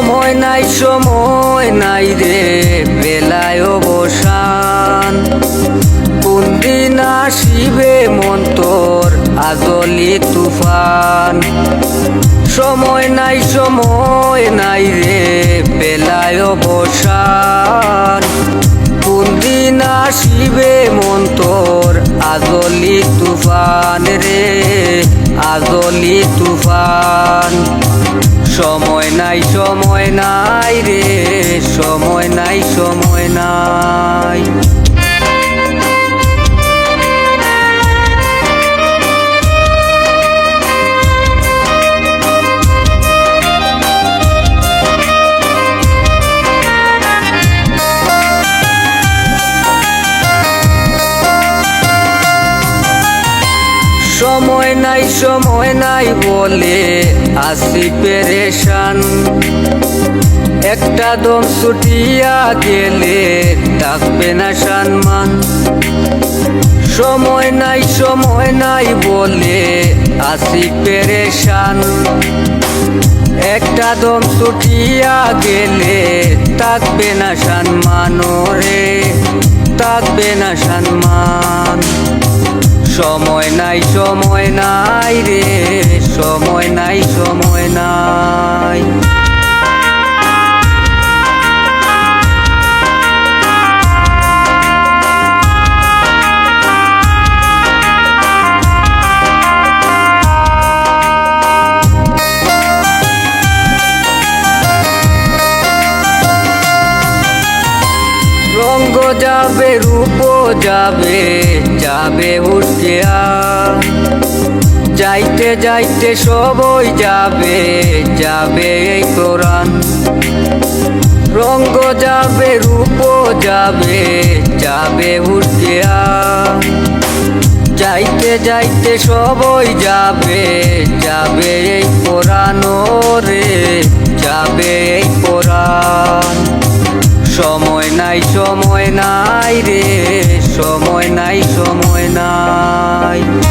সময় নাই সময় নাই রে বেলায় অবসান কোন দিন আসিবে মন্তর আজলি তুফান? সময় নাই সময় নাই রে বেলায় অবসান কোন দিন আসিবে মন্তর আজলি তুফান রে, আজলি তুফান। সময় নাই সময় নাই রে সময় নাই সময় নাই। সময় নাই সময় নাই বলে আসি পেরেশান। একটা দম ছুটিয়া গেলে ডাকবে না সম্মান। সময় নাই সময় নাই বলে আসি পেরেশান। একটা দম ছুটিয়া গেলে থাকবে না সম্মান রে থাকবে না সম্মান। সময় নাই সময় নাই রে সময় নাই সময় নাই। রঙ্গ যাবে, রূপ যাবে যাবে উঠিয়া যাইতে যাইতে সবই যাবে যাবে এই কোরআন। রঙ্গ যাবে, রূপ যাবে যাবে উঠিয়া যাইতে যাইতে সবই যাবে যাবে এই কোরআন রে যাবে এই কোরআন। সময় নাই সময় নাই রে সময় নাই সময় নাই।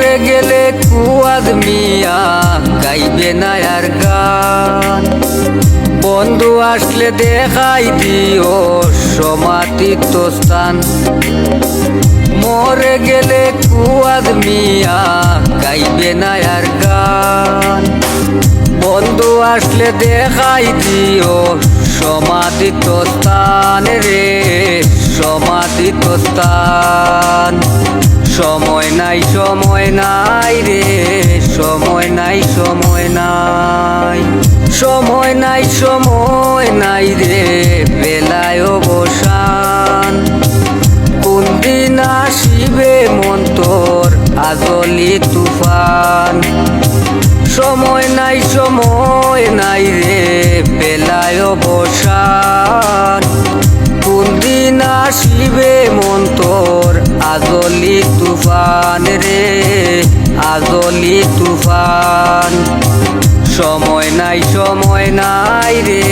মরে গেলে কুয়াদ মিয়া গাইবে না আর গান। বন্ধু আসলে দেখাই দিও সমাতীত স্থান। মরে গেলে কুয়াদ মিয়া গাইবে না আর গান। বন্ধু আসলে দেখাই দিও সমাধিত স্থান রে সমাধিত স্থান। সময় নাই সময় নাই রে, সময় নাই সময় নাই। সময় নাই সময় নাই রে, বেলায় অবসান। কোন দিন আসিবে মন্তর, আজলি তুফান। সময় নাই সময় নাই রে, বেলায় অবসান। কোন দিন আসিবে মন্তর আজলি তুফান রে আজলি তুফান। সময় নাই সময় নাই রে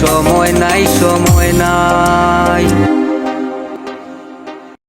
সময় নাই সময় নাই।